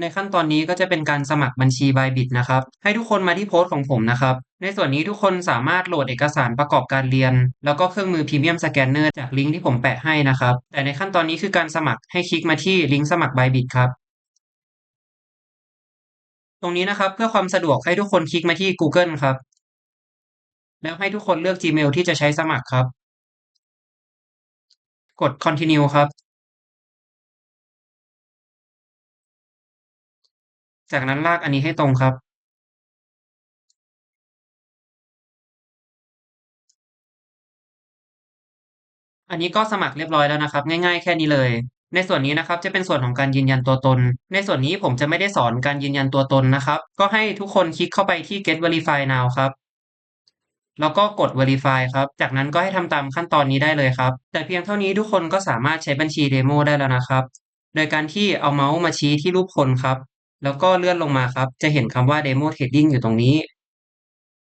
ในขั้นตอนนี้ก็จะเป็นการสมัครบัญชี Bybit นะครับ ให้ทุกคนมาที่โพสต์ของผมนะครับ ในส่วนนี้ทุกคนสามารถโหลดเอกสารประกอบการเรียน แล้วก็เครื่องมือ Premium Scanner จากลิงก์ที่ผมแปะให้นะครับ แต่ในขั้นตอนนี้คือการสมัครให้คลิกมาที่ลิงก์สมัคร Bybit ครับ ตรงนี้นะครับเพื่อความสะดวกให้ทุกคนคลิกมาที่ Google ครับ แล้วให้ทุกคนเลือก Gmail ที่จะใช้สมัครครับ กด Continue ครับ จากนั้นลากอันนี้ให้ตรงครับ อันนี้ก็สมัครเรียบร้อยแล้วนะครับ ง่ายๆ แค่นี้เลย ในส่วนนี้นะครับจะเป็นส่วนของการยืนยันตัวตน ในส่วนนี้ผมจะไม่ได้สอนการยืนยันตัวตนนะครับ ก็ให้ทุกคนคลิกเข้าไปที่ get verify now ครับแล้วก็กด verify ครับ จากนั้นก็ให้ทำตามขั้นตอนนี้ได้เลยครับ แต่เพียงเท่านี้ทุกคนก็สามารถใช้บัญชีเดโมได้แล้วนะครับ โดยการที่เอาเมาส์มาชี้ที่รูปคนครับ แล้วก็เลื่อนลงมาครับ จะเห็นคำว่า Demo Trading อยู่ตรงนี้